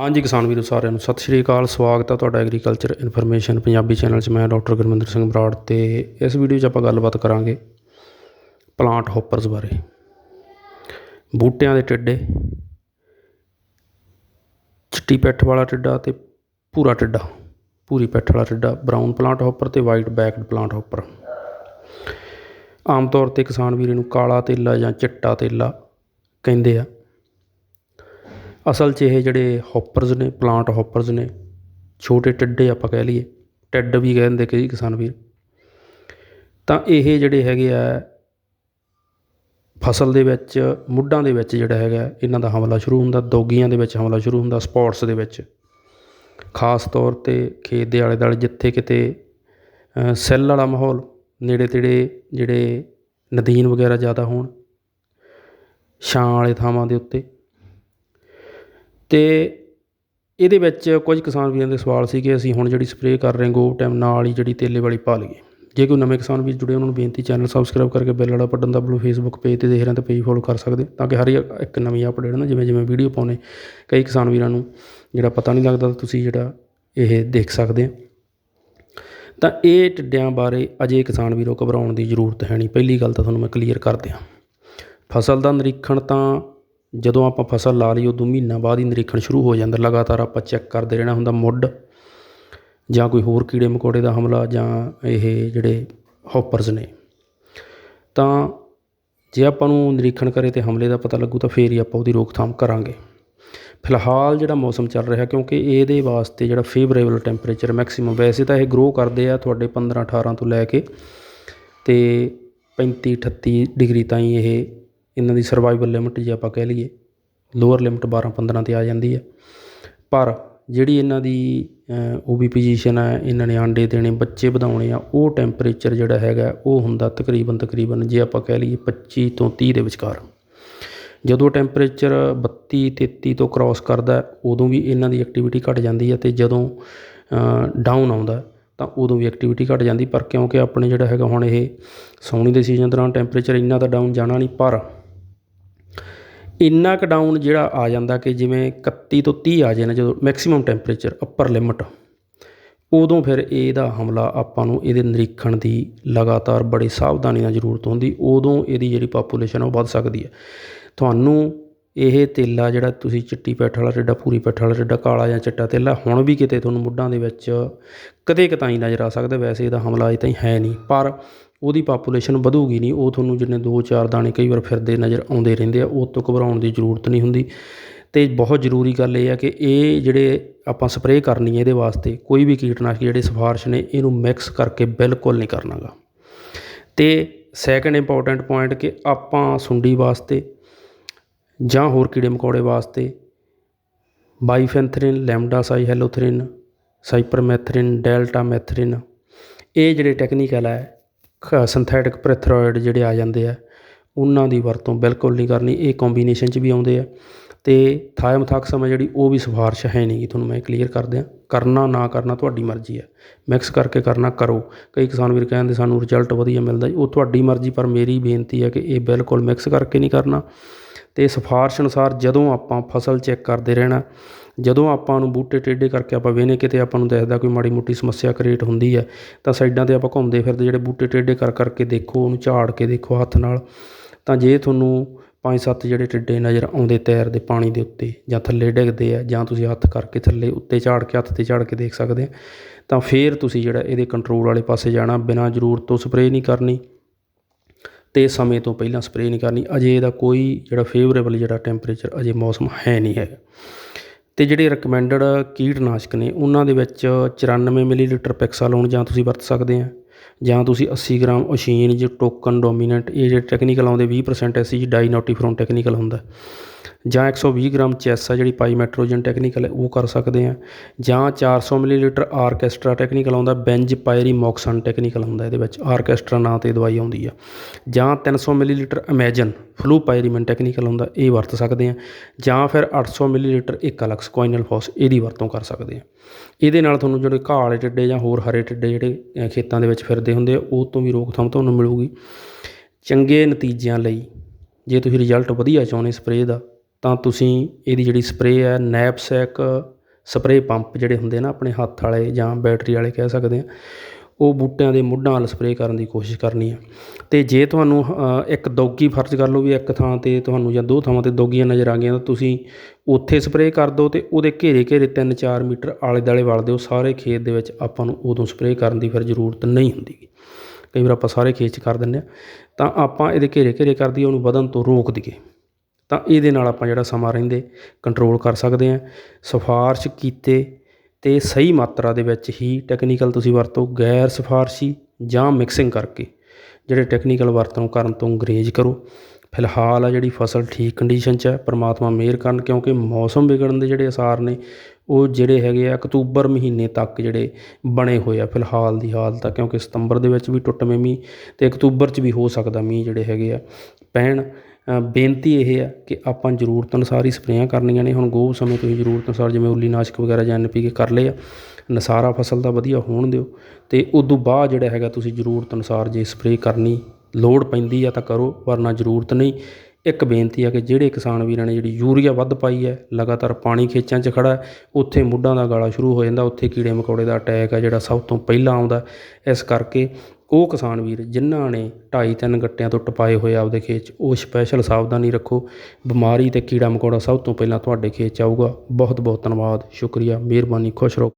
ਹਾਂਜੀ ਕਿਸਾਨ ਵੀਰੋ ਸਾਰਿਆਂ ਨੂੰ ਸਤਿ ਸ਼੍ਰੀ ਅਕਾਲ, ਸਵਾਗਤ ਹੈ ਤੁਹਾਡਾ ਐਗਰੀਕਲਚਰ ਇਨਫੋਰਮੇਸ਼ਨ ਪੰਜਾਬੀ ਚੈਨਲ 'ਚ। ਮੈਂ ਡਾਕਟਰ ਗੁਰਮਿੰਦਰ ਸਿੰਘ ਬਰਾੜ ਤੇ ਇਸ ਵੀਡੀਓ 'ਚ ਆਪਾਂ ਗੱਲਬਾਤ ਕਰਾਂਗੇ ਪਲਾਂਟ ਹੋਪਰਸ ਬਾਰੇ। ਬੂਟਿਆਂ ਦੇ ਟਿੱਡੇ, ਚਿੱਟੀ ਪੈਠ ਵਾਲਾ ਟਿੱਡਾ ਤੇ ਭੂਰਾ ਟਿੱਡਾ ਭੂਰੀ ਪੈਠ ਵਾਲਾ ਟਿੱਡਾ ਬਰਾਊਨ ਪਲਾਂਟ ਹੋਪਰ ਤੇ ਵਾਈਟ ਬੈਕਡ ਪਲਾਂਟ ਹੋਪਰ ਆਮ ਤੌਰ ਤੇ ਕਿਸਾਨ ਵੀਰ ਨੂੰ ਕਾਲਾ ਤੇਲਾ ਜਾਂ ਚਿੱਟਾ ਤੇਲਾ ਕਹਿੰਦੇ ਆ। ਅਸਲ 'ਚ ਇਹ ਜਿਹੜੇ ਹੋਪਰਸ ਨੇ ਪਲਾਂਟ ਹੋਪਰਸ ਨੇ, ਛੋਟੇ ਟਿੱਡੇ ਆਪਾਂ ਕਹਿ ਲਈਏ, ਟਿੱਡ ਵੀ ਕਹਿ ਦਿੰਦੇ ਕਈ ਕਿਸਾਨ ਵੀਰ। ਤਾਂ ਇਹ ਜਿਹੜੇ ਹੈਗੇ ਆ ਫਸਲ ਦੇ ਵਿੱਚ, ਮੁੱਢਾਂ ਦੇ ਵਿੱਚ ਜਿਹੜਾ ਹੈਗਾ, ਇਹਨਾਂ ਦਾ ਹਮਲਾ ਸ਼ੁਰੂ ਹੁੰਦਾ, ਦੋਗੀਆਂ ਦੇ ਵਿੱਚ ਹਮਲਾ ਸ਼ੁਰੂ ਹੁੰਦਾ, ਸਪੌਟਸ ਦੇ ਵਿੱਚ। ਖਾਸ ਤੌਰ ਤੇ ਖੇਤ ਦੇ ਆਲੇ ਦੁਆਲੇ ਜਿੱਥੇ ਕਿਤੇ ਸੈੱਲ ਵਾਲਾ ਮਾਹੌਲ ਨੇੜੇ ਤੇੜੇ ਜਿਹੜੇ ਨਦੀਨ ਵਗੈਰਾ ਜ਼ਿਆਦਾ ਹੋਣ, ਛਾਂ ਵਾਲੇ ਥਾਵਾਂ ਦੇ ਉੱਤੇ। ਅਤੇ ਇਹਦੇ ਵਿੱਚ ਕੁਝ ਕਿਸਾਨ ਵੀਰਾਂ ਦੇ ਸਵਾਲ ਸੀ ਕਿ ਅਸੀਂ ਹੁਣ ਜਿਹੜੀ ਸਪਰੇਅ ਕਰ ਰਹੇ ਗੋ ਟਾਈਮ ਨਾਲ ਹੀ ਜਿਹੜੀ ਤੇਲੇ ਵਾਲੀ ਪਾ ਲਈਏ। ਜੇ ਕੋਈ ਨਵੇਂ ਕਿਸਾਨ ਵੀਰ ਜੁੜੇ, ਉਹਨਾਂ ਨੂੰ ਬੇਨਤੀ, ਚੈਨਲ ਸਬਸਕ੍ਰਾਈਬ ਕਰਕੇ ਬੈਲ ਵਾਲਾ ਬਟਨ ਦਬਾ ਲਓ ਫੇਸਬੁੱਕ ਪੇਜ ਤੇ ਦੇਖ ਰਹੇ ਤਾਂ ਪੇਜ ਫੋਲੋ ਕਰ ਸਕਦੇ ਤਾਂ ਕਿ ਹਰ ਇੱਕ ਨਵੀਂ ਅਪਡੇਟ ਨਾ, ਜਿਵੇਂ ਜਿਵੇਂ ਵੀਡੀਓ ਪਾਉਨੇ ਕਈ ਕਿਸਾਨ ਵੀਰਾਂ ਨੂੰ ਜਿਹੜਾ ਪਤਾ ਨਹੀਂ ਲੱਗਦਾ ਤਾਂ ਤੁਸੀਂ ਜਿਹੜਾ ਇਹ ਦੇਖ ਸਕਦੇ ਆ ਤਾਂ ਇਹ ਟਿੱਡਿਆਂ ਬਾਰੇ ਅਜੇ ਕਿਸਾਨ ਵੀਰੋ ਘਬਰਾਉਣ ਦੀ ਜ਼ਰੂਰਤ ਹੈ ਨਹੀਂ। ਪਹਿਲੀ ਗੱਲ ਤਾਂ ਤੁਹਾਨੂੰ ਮੈਂ ਕਲੀਅਰ ਕਰ ਦਿਆਂ। ਫਸਲ ਦਾ ਨਿਰੀਖਣ ਤਾਂ ਜਦੋਂ ਆਪਾਂ ਫਸਲ ਲਾ ਲਈ, ਉਦੋਂ ਮਹੀਨਾ ਬਾਅਦ ਹੀ ਨਿਰੀਖਣ ਸ਼ੁਰੂ ਹੋ ਜਾਂਦਾ। ਲਗਾਤਾਰ ਆਪਾਂ ਚੈੱਕ ਕਰਦੇ ਰਹਿਣਾ ਹੁੰਦਾ ਮੁੱਢ, ਜਾਂ ਕੋਈ ਹੋਰ ਕੀੜੇ ਮਕੌੜੇ ਦਾ ਹਮਲਾ, ਜਾਂ ਇਹ ਜਿਹੜੇ ਹੌਪਰਸ ਨੇ। ਤਾਂ ਜੇ ਆਪਾਂ ਨੂੰ ਨਿਰੀਖਣ ਕਰੇ ਤੇ ਹਮਲੇ ਦਾ ਪਤਾ ਲੱਗੂ, ਤਾਂ ਫੇਰ ਹੀ ਆਪਾਂ ਉਹਦੀ ਰੋਕਥਾਮ ਕਰਾਂਗੇ। ਫਿਲਹਾਲ ਜਿਹੜਾ ਮੌਸਮ ਚੱਲ ਰਿਹਾ, ਕਿਉਂਕਿ ਇਹਦੇ ਵਾਸਤੇ ਜਿਹੜਾ ਫੇਵਰੇਬਲ ਟੈਂਪਰੇਚਰ ਮੈਕਸਿਮਮ ਵੈਸੇ ਤਾਂ ਇਹ ਗਰੋ ਕਰਦੇ ਆ ਤੁਹਾਡੇ 15 18 ਤੋਂ ਲੈ ਕੇ ਤੇ 35 38 ਡਿਗਰੀ ਤਾਈਂ ਇਹ ਇਹਨਾਂ ਦੀ ਸਰਵਾਈਵਲ ਲਿਮਿਟ ਜੇ ਆਪਾਂ ਕਹਿ ਲਈਏ ਲੋਅਰ ਲਿਮਿਟ 12 15 ਤੇ ਆ ਜਾਂਦੀ ਹੈ। ਪਰ ਜਿਹੜੀ ਇਹਨਾਂ ਦੀ ਉਹ ਵੀ ਪੋਜੀਸ਼ਨ ਹੈ, ਇਹਨਾਂ ਨੇ ਆਂਡੇ ਦੇਣੇ, ਬੱਚੇ ਵਧਾਉਣੇ ਆ, ਉਹ ਟੈਂਪਰੇਚਰ ਜਿਹੜਾ ਹੈਗਾ, ਉਹ ਹੁੰਦਾ ਤਕਰੀਬਨ ਤਕਰੀਬਨ ਜੇ ਆਪਾਂ ਕਹਿ ਲਈਏ 25 ਤੋਂ 30 ਦੇ ਵਿਚਕਾਰ। ਜਦੋਂ ਟੈਂਪਰੇਚਰ 32 33 ਤੋਂ ਕ੍ਰਾਸ ਕਰਦਾ ਉਦੋਂ ਵੀ ਇਹਨਾਂ ਦੀ ਐਕਟੀਵਿਟੀ ਘਟ ਜਾਂਦੀ ਹੈ ਤੇ ਜਦੋਂ ਡਾਊਨ ਆਉਂਦਾ ਤਾਂ ਉਦੋਂ ਵੀ ਐਕਟੀਵਿਟੀ ਘਟ ਜਾਂਦੀ ਪਰ ਕਿਉਂਕਿ ਆਪਣੇ ਜਿਹੜਾ ਹੈਗਾ ਹੁਣ ਇਹ ਸੌਣੀ ਦੇ ਸੀਜ਼ਨ ਦੌਰਾਨ ਟੈਂਪਰੇਚਰ ਇੰਨਾ ਤਾਂ ਡਾਊਨ ਜਾਣਾ ਨਹੀਂ, ਪਰ ਇੰਨਾ ਕੁ ਡਾਊਨ ਜਿਹੜਾ ਆ ਜਾਂਦਾ ਕਿ ਜਿਵੇਂ 31 ਤੋਂ ਤੀਹ ਆ ਜਾਏ ਨਾ ਜਦੋਂ ਮੈਕਸੀਮਮ ਟੈਂਪਰੇਚਰ ਅੱਪਰ ਲਿਮਟ ਉਦੋਂ ਫਿਰ ਇਹਦਾ ਹਮਲਾ ਆਪਾਂ ਨੂੰ ਇਹਦੇ ਨਿਰੀਖਣ ਦੀ ਲਗਾਤਾਰ ਬੜੀ ਸਾਵਧਾਨੀ ਨਾਲ ਜ਼ਰੂਰਤ ਹੁੰਦੀ, ਉਦੋਂ ਇਹਦੀ ਜਿਹੜੀ ਪਾਪੂਲੇਸ਼ਨ ਉਹ ਵੱਧ ਸਕਦੀ ਹੈ। ਤੁਹਾਨੂੰ ਇਹ ਤੇਲਾ ਜਿਹੜਾ ਤੁਸੀਂ ਚਿੱਟੀ ਪੈਠ ਵਾਲਾ ਟਿੱਡਾ ਪੂਰੀ ਪੈਠ ਵਾਲਾ ਟਿੱਡਾ, ਕਾਲਾ ਜਾਂ ਚਿੱਟਾ ਤੇਲਾ, ਹੁਣ ਵੀ ਕਿਤੇ ਤੁਹਾਨੂੰ ਮੁੱਢਾਂ ਦੇ ਵਿੱਚ ਕਦੇ ਕਤਾਈ ਨਜ਼ਰ ਆ ਸਕਦਾ, ਵੈਸੇ ਇਹਦਾ ਹਮਲਾ ਅਜੇ ਤਾਈਂ ਹੈ ਨਹੀਂ, ਪਰ ਉਹਦੀ ਪਾਪੂਲੇਸ਼ਨ ਵਧੂਗੀ ਨਹੀਂ, ਉਹ ਤੁਹਾਨੂੰ ਜਿੰਨੇ ਦੋ ਚਾਰ ਦਾਣੇ ਕਈ ਵਾਰ ਫਿਰਦੇ ਨਜ਼ਰ ਆਉਂਦੇ ਰਹਿੰਦੇ ਆ, ਉਹ ਤੋਂ ਘਬਰਾਉਣ ਦੀ ਜ਼ਰੂਰਤ ਨਹੀਂ ਹੁੰਦੀ। ਤੇ ਬਹੁਤ ਜ਼ਰੂਰੀ ਗੱਲ ਇਹ ਆ ਕਿ ਇਹ ਜਿਹੜੇ ਆਪਾਂ ਸਪਰੇਅ ਕਰਨੀ ਹੈ ਇਹਦੇ ਵਾਸਤੇ, ਕੋਈ ਵੀ ਕੀਟਨਾਸ਼ਕ ਜਿਹੜੇ ਸਿਫਾਰਿਸ਼ ਨੇ, ਇਹਨੂੰ ਮਿਕਸ ਕਰਕੇ ਬਿਲਕੁਲ ਨਹੀਂ ਕਰਨਾਗਾ। ਤੇ ਸੈਕੰਡ ਇੰਪੋਰਟੈਂਟ ਪੁਆਇੰਟ ਕਿ ਆਪਾਂ ਸੁੰਡੀ ਵਾਸਤੇ ਜਾਂ ਹੋਰ ਕੀੜੇ ਮਕੌੜੇ ਵਾਸਤੇ ਬਾਈਫੈਂਥਰਿਨ ਲੈਮਡਾ ਸਾਈ ਹੈਲੋਥਰਿਨ ਸਾਈਪਰਮੈਥਰਿਨ ਡੈਲਟਾ ਮੈਥਰਿਨ ਇਹ ਜਿਹੜੇ ਟੈਕਨੀਕਲ ਹੈ ਸਿੰਥੈਟਿਕ ਪ੍ਰੈਥਰੋਇਡ ਜਿਹੜੇ ਆ ਜਾਂਦੇ ਆ, ਉਹਨਾਂ ਦੀ ਵਰਤੋਂ ਬਿਲਕੁਲ ਨਹੀਂ ਕਰਨੀ, ਇਹ ਕੋਂਬੀਨੇਸ਼ਨ 'ਚ ਵੀ ਆਉਂਦੇ ਆ। ਅਤੇ ਥਾਇਮਥਾਕਸਮ ਹੈ ਜਿਹੜੀ ਉਹ ਵੀ ਸਿਫਾਰਿਸ਼ ਹੈ ਨਹੀਂ ਗੀ, ਤੁਹਾਨੂੰ ਮੈਂ ਕਲੀਅਰ ਕਰ ਦਿਆਂ। ਕਰਨਾ ਨਾ ਕਰਨਾ ਤੁਹਾਡੀ ਮਰਜ਼ੀ ਹੈ ਮਿਕਸ ਕਰਕੇ ਕਰਨਾ ਕਰੋ। ਕਈ ਕਿਸਾਨ ਵੀਰ ਕਹਿੰਦੇ ਸਾਨੂੰ ਰਿਜ਼ਲਟ ਵਧੀਆ ਮਿਲਦਾ ਉਹ ਤੁਹਾਡੀ ਮਰਜ਼ੀ, ਪਰ ਮੇਰੀ ਬੇਨਤੀ ਹੈ ਕਿ ਇਹ ਬਿਲਕੁਲ ਮਿਕਸ ਕਰਕੇ ਨਹੀਂ ਕਰਨਾ। ਤੇ ਸਿਫਾਰਿਸ਼ ਅਨੁਸਾਰ ਜਦੋਂ ਆਪਾਂ ਫਸਲ ਚੈੱਕ ਕਰਦੇ ਰਹਿਣਾ ਜਦੋਂ ਆਪਾਂ ਨੂੰ ਬੂਟੇ ਟੇਢੇ ਕਰਕੇ ਆਪਾਂ ਵੇਨੇ ਕਿਤੇ ਆਪਾਂ ਨੂੰ ਦਿਖਦਾ ਕੋਈ ਮਾੜੀ ਮੋਟੀ ਸਮੱਸਿਆ ਕ੍ਰੀਏਟ ਹੁੰਦੀ ਹੈ, ਤਾਂ ਸਾਈਡਾਂ ਤੇ ਆਪਾਂ ਘੁੰਮਦੇ ਫਿਰਦੇ ਜਿਹੜੇ ਬੂਟੇ ਟੇਢੇ ਕਰ ਕਰਕੇ ਦੇਖੋ, ਉਹਨੂੰ ਝਾੜ ਕੇ ਦੇਖੋ ਹੱਥ ਨਾਲ। ਤਾਂ ਜੇ ਤੁਹਾਨੂੰ ਪੰਜ ਸੱਤ ਜਿਹੜੇ ਟਿੱਡੇ ਨਜ਼ਰ ਆਉਂਦੇ ਤੈਰਦੇ ਪਾਣੀ ਦੇ ਉੱਤੇ ਜਾਂ ਥੱਲੇ ਡਿੱਗਦੇ ਆ, ਜਾਂ ਤੁਸੀਂ ਹੱਥ ਕਰਕੇ ਥੱਲੇ ਉੱਤੇ ਝਾੜ ਕੇ, ਹੱਥ ਤੇ ਝਾੜ ਕੇ ਦੇਖ ਸਕਦੇ ਆ, ਤਾਂ ਫੇਰ ਤੁਸੀਂ ਜਿਹੜਾ ਇਹਦੇ ਕੰਟਰੋਲ ਵਾਲੇ ਪਾਸੇ ਜਾਣਾ, ਬਿਨਾਂ ਜ਼ਰੂਰਤ ਤੋਂ ਸਪਰੇਅ ਨਹੀਂ ਕਰਨੀ ਤੇ ਸਮੇਂ ਤੋਂ ਪਹਿਲਾਂ ਸਪਰੇਅ ਨਹੀਂ ਕਰਨੀ। ਅਜੇ ਇਹਦਾ ਕੋਈ ਜਿਹੜਾ ਫੇਵਰੇਬਲ ਜਿਹੜਾ ਟੈਂਪਰੇਚਰ ਅਜੇ ਮੌਸਮ ਹੈ ਨਹੀਂ ਹੈਗਾ। ਅਤੇ ਜਿਹੜੇ ਰეკਮੈਂਡਡ ਕੀਟਨਾਸ਼ਕ ਨੇ, ਉਹਨਾਂ ਦੇ ਵਿੱਚ 94 ਮਿਲੀਲੀਟਰ ਪੈਕਸਾਲੋਨ ਜਾਂ ਤੁਸੀਂ ਵਰਤ ਸਕਦੇ ਆ, ਜਾਂ ਤੁਸੀਂ 80 ਗ੍ਰਾਮ ਓਸ਼ੀਨ ਜੋ ਟੋਕਨ ਡੋਮੀਨੈਂਟ ਇਹ ਜਿਹੜੇ ਟੈਕਨੀਕਲ ਆਉਂਦੇ 20% ਐਸੀ ਡਾਈ ਨੋਟੀਫਰੋਨ ਟੈਕਨੀਕਲ ਹੁੰਦਾ। ਜਾਂ 120 ਗ੍ਰਾਮ ਚੈਸ ਆ ਜਿਹੜੀ ਪਾਈਮੈਟਰੋਜਨ ਟੈਕਨੀਕਲ ਹੈ, ਉਹ ਕਰ ਸਕਦੇ ਹਾਂ। ਜਾਂ ਚਾਰ ਸੌ ਮਿਲੀਲੀਟਰ ਆਰਕੈਸਟਰਾ ਟੈਕਨੀਕਲ ਆਉਂਦਾ, ਬੈਂਜ ਪਾਇਰੀਮੋਕਸਨ ਟੈਕਨੀਕਲ ਹੁੰਦਾ ਇਹਦੇ ਵਿੱਚ, ਆਰਕੈਸਟਰਾ ਨਾਂ ਤੇ ਦਵਾਈ ਆਉਂਦੀ ਆ। ਜਾਂ 300 ਮਿਲੀਲੀਟਰ ਅਮੈਜਨ ਫਲੂ ਪਾਇਰੀਮਨ ਟੈਕਨੀਕਲ ਹੁੰਦਾ ਇਹ ਵਰਤ ਸਕਦੇ ਹਾਂ। ਜਾਂ ਫਿਰ ਅੱਠ ਸੌ ਮਿਲੀਲੀਟਰ ਇਕਾਲਕਸ ਕੋਇਨਲ ਫੋਸ, ਇਹਦੀ ਵਰਤੋਂ ਕਰ ਸਕਦੇ ਹਾਂ। ਇਹਦੇ ਨਾਲ ਤੁਹਾਨੂੰ ਜਿਹੜੇ ਘਾਹ ਵਾਲੇ ਟਿੱਡੇ ਜਾਂ ਹੋਰ ਹਰੇ ਟਿੱਡੇ ਜਿਹੜੇ ਖੇਤਾਂ ਦੇ ਵਿੱਚ ਫਿਰਦੇ ਹੁੰਦੇ ਆ, ਉਹ ਤੋਂ ਵੀ ਰੋਕਥਾਮ ਤੁਹਾਨੂੰ ਮਿਲੂਗੀ। ਚੰਗੇ ਨਤੀਜਿਆਂ ਲਈ, ਜੇ ਤੁਸੀਂ ਰਿਜ਼ਲਟ ਵਧੀਆ ਚਾਹੁੰਦੇ ਸਪਰੇਅ ਦਾ ਤਾਂ ਤੁਸੀਂ ਇਹਦੀ ਜਿਹੜੀ ਸਪਰੇਅ ਹੈ, ਨੈਪਸੈਕ ਸਪਰੇਅ ਪੰਪ ਜਿਹੜੇ ਹੁੰਦੇ ਨਾ, ਆਪਣੇ ਹੱਥ ਵਾਲੇ ਜਾਂ ਬੈਟਰੀ ਵਾਲੇ ਕਹਿ ਸਕਦੇ ਹਾਂ ਉਹ ਬੂਟਿਆਂ ਦੇ ਮੁੱਢਾਂ ਵੱਲ ਸਪਰੇਅ ਕਰਨ ਦੀ ਕੋਸ਼ਿਸ਼ ਕਰਨੀ ਹੈ ਅਤੇ ਜੇ ਤੁਹਾਨੂੰ ਇੱਕ ਦੋਗੀ ਫਰਜ਼ ਕਰ ਲਓ ਵੀ ਇੱਕ ਥਾਂ 'ਤੇ ਤੁਹਾਨੂੰ ਜਾਂ ਦੋ ਥਾਵਾਂ 'ਤੇ ਦੋਗੀਆਂ ਨਜ਼ਰ ਆ ਗਈਆਂ ਤਾਂ ਤੁਸੀਂ ਉੱਥੇ ਸਪਰੇਅ ਕਰ ਦਿਓ ਅਤੇ ਉਹਦੇ ਘੇਰੇ ਘੇਰੇ 3-4 ਮੀਟਰ ਆਲੇ ਦੁਆਲੇ ਵਲ ਦਿਓ। ਸਾਰੇ ਖੇਤ ਦੇ ਵਿੱਚ ਆਪਾਂ ਨੂੰ ਉਦੋਂ ਸਪਰੇਅ ਕਰਨ ਦੀ ਫਿਰ ਜ਼ਰੂਰਤ ਨਹੀਂ ਹੁੰਦੀ। ਕਈ ਵਾਰ ਆਪਾਂ ਸਾਰੇ ਖੇਤ 'ਚ ਕਰ ਦਿੰਦੇ ਹਾਂ ਤਾਂ ਆਪਾਂ ਇਹਦੇ ਘੇਰੇ ਘੇਰੇ ਕਰ ਦਈਏ, ਉਹਨੂੰ ਵਧਣ ਤੋਂ ਰੋਕ ਦਈਏ। ਤਾਂ ਇਹਦੇ ਨਾਲ ਆਪਾਂ ਜਿਹੜਾ ਸਮਾਂ ਰਹਿੰਦੇ ਕੰਟਰੋਲ ਕਰ ਸਕਦੇ ਹਾਂ। ਸਿਫਾਰਸ਼ ਕੀਤੇ ਅਤੇ ਸਹੀ ਮਾਤਰਾ ਦੇ ਵਿੱਚ ਹੀ ਟੈਕਨੀਕਲ ਤੁਸੀਂ ਵਰਤੋ, ਗੈਰ ਸਿਫਾਰਸ਼ੀ ਜਾਂ ਮਿਕਸਿੰਗ ਕਰਕੇ ਜਿਹੜੇ ਟੈਕਨੀਕਲ ਵਰਤੋਂ ਕਰਨ ਤੋਂ ਗਰੇਜ ਕਰੋ। ਫਿਲਹਾਲ ਆ ਜਿਹੜੀ ਫਸਲ ਠੀਕ ਕੰਡੀਸ਼ਨ 'ਚ ਹੈ ਪਰਮਾਤਮਾ ਮਿਹਰ ਕਰਨ, ਕਿਉਂਕਿ ਮੌਸਮ ਵਿਗੜਨ ਦੇ ਜਿਹੜੇ ਅਸਾਰ ਨੇ, ਉਹ ਜਿਹੜੇ ਹੈਗੇ ਆ ਅਕਤੂਬਰ ਮਹੀਨੇ ਤੱਕ ਜਿਹੜੇ ਬਣੇ ਹੋਏ ਆ ਫਿਲਹਾਲ ਦੀ ਹਾਲਤ ਆ, ਕਿਉਂਕਿ ਸਤੰਬਰ ਦੇ ਵਿੱਚ ਵੀ ਟੁੱਟਵੇਂ ਮੀਂਹ ਅਤੇ ਅਕਤੂਬਰ 'ਚ ਵੀ ਹੋ ਸਕਦਾ ਮੀਂਹ ਜਿਹੜੇ ਹੈਗੇ ਆ। ਪੈਣ ਬੇਨਤੀ ਇਹ ਹੈ ਕਿ ਆਪਾਂ ਜ਼ਰੂਰਤ ਅਨੁਸਾਰ ਹੀ ਸਪਰੇਆਂ ਕਰਨੀਆਂ ਨੇ। ਹੁਣ ਗੋਹ ਸਮੇਂ ਤੁਸੀਂ ਜ਼ਰੂਰਤ ਅਨੁਸਾਰ ਜਿਵੇਂ ਉੱਲੀ ਨਾਸ਼ਕ ਵਗੈਰਾ ਜਾਂ ਐਨਪੀਕੇ ਕਰ ਲਏ ਆ, ਨਸਾਰਾ ਫਸਲ ਦਾ ਵਧੀਆ ਹੋਣ ਦਿਓ। ਅਤੇ ਉਦੋਂ ਬਾਅਦ ਜਿਹੜਾ ਹੈਗਾ ਤੁਸੀਂ ਜ਼ਰੂਰਤ ਅਨੁਸਾਰ ਜੇ ਸਪਰੇਅ ਕਰਨੀ ਲੋੜ ਪੈਂਦੀ ਆ ਤਾਂ ਕਰੋ, ਵਰਨਾ ਜ਼ਰੂਰਤ ਨਹੀਂ। ਇੱਕ ਬੇਨਤੀ ਆ ਕਿ ਜਿਹੜੇ ਕਿਸਾਨ ਵੀਰਾਂ ਨੇ ਜਿਹੜੀ ਯੂਰੀਆ ਵੱਧ ਪਾਈ ਹੈ, ਲਗਾਤਾਰ ਪਾਣੀ ਖੇਚਾਂ 'ਚ ਖੜਾ, ਉੱਥੇ ਮੁੱਢਾਂ ਦਾ ਗਾਲਾ ਸ਼ੁਰੂ ਹੋ ਜਾਂਦਾ, ਉੱਥੇ ਕੀੜੇ ਮਕੌੜੇ ਦਾ ਅਟੈਕ ਹੈ ਜਿਹੜਾ ਸਭ ਤੋਂ ਪਹਿਲਾਂ ਆਉਂਦਾ। ਇਸ ਕਰਕੇ ਉਹ ਕਿਸਾਨ ਵੀਰ ਜਿਨ੍ਹਾਂ ਨੇ ਢਾਈ ਤਿੰਨ ਗੱਟਿਆਂ ਤੋਂ ਟਪਾਏ ਹੋਏ ਆਪਦੇ ਖੇਤ 'ਚ, ਉਹ ਸਪੈਸ਼ਲ ਸਾਵਧਾਨੀ ਰੱਖੋ। ਬਿਮਾਰੀ ਅਤੇ ਕੀੜਾ ਮਕੌੜਾ ਸਭ ਤੋਂ ਪਹਿਲਾਂ ਤੁਹਾਡੇ ਖੇਤ 'ਚ ਆਊਗਾ। ਬਹੁਤ ਬਹੁਤ ਧੰਨਵਾਦ। ਸ਼ੁਕਰੀਆ। ਮਿਹਰਬਾਨੀ। ਖੁਸ਼ ਰਹੋ।